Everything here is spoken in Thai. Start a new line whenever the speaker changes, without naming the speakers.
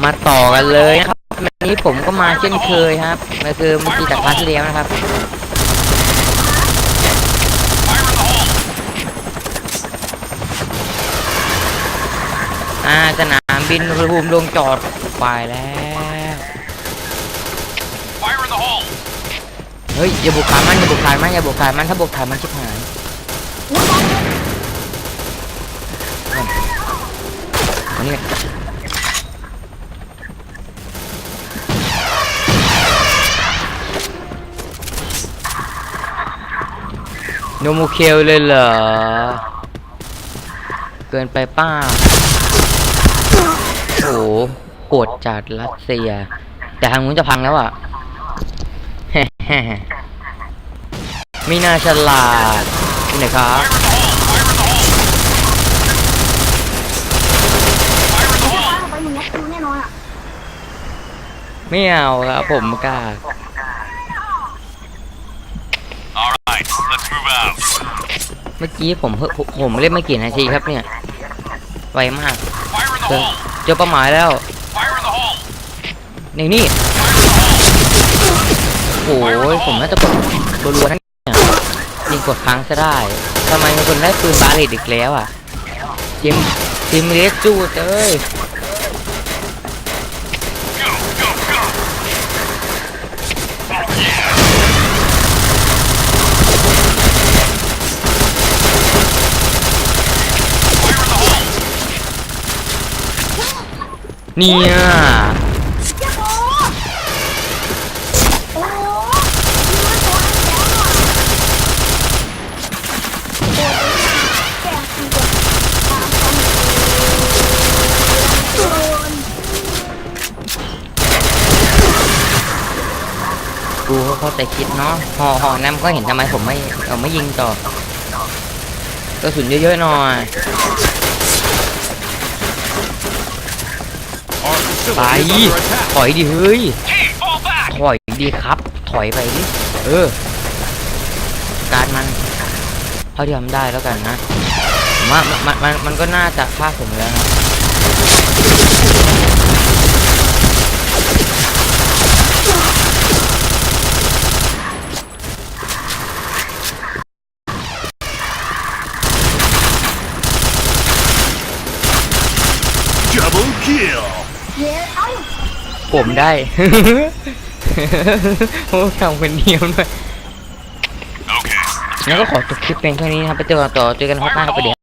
มาต่อกันเลยนะครับวันนี้ผมก็มาเช่นเคยครับก็คือเมื่อกี้จากพาร์ทที่แล้วนะครับ อ่าสนามบินอุณหภูมลงจอดไปแล้ว เฮ้ย อย่าบุกขามัน อย่าบุกขามัน อย่าบุกขามัน ถ้าบุกขามันชิบหายอันนี้ โนมูเคลเลยเหรอ เกินไปป้าโอ้โหโกรธจัดรัสเซีย แต่ทางนู้นจะพังแล้วอะ ไม่น่าฉลาดนี่ไหนครับ
ป้าไปมึงน็อกกูแน่นอนอะ
ไม่เอาครับผมกล้า เมื่อกี้ผมเพิ่งผมผมเล่นไม่กี่นาทีครับเนี่ย ไวมาก
Fire in the
เจอ
hole!
เจอเป้าหมายแล้ว
Fire in the hole!
นี่นี่ โอ้ยผมน่าจะกดรัวๆทั้งเนี่ยยิงกดค้างซะได้ทำไมมีคนได้ปืนบาเลตอีกแล้วอะทีมทีมเลสจูดเอ้ย เนี่ย
โอ้โอ้ที่มันตัวอันแข็งอะโอ้ยแกคือแบบตามกันโดน
ดูเขาเข้าใจคิดเนาะห่อหอน้ำก็เห็นทำไมผมไม่ เอาไม่ยิงต่อกระสุนเยอะๆหน่อย ไป ถอยดิเฮ้ย ถอยดีครับ ถอยไปดิเออ การมัน เท่าที่ทำได้แล้วกันนะผมว่ามันมันมันก็น่าจะฆ่าผมแล้วนะ
Double kill!
เย้เอ้า
ผมได้ โอ้ทำคนเดียวด้วย
Okay.
งั้นก็ขอจบคลิปเพียงเท่านี้นะครับ ไปเจอกันต่อเจอกันพบหน้าครับไปเดี๋ยว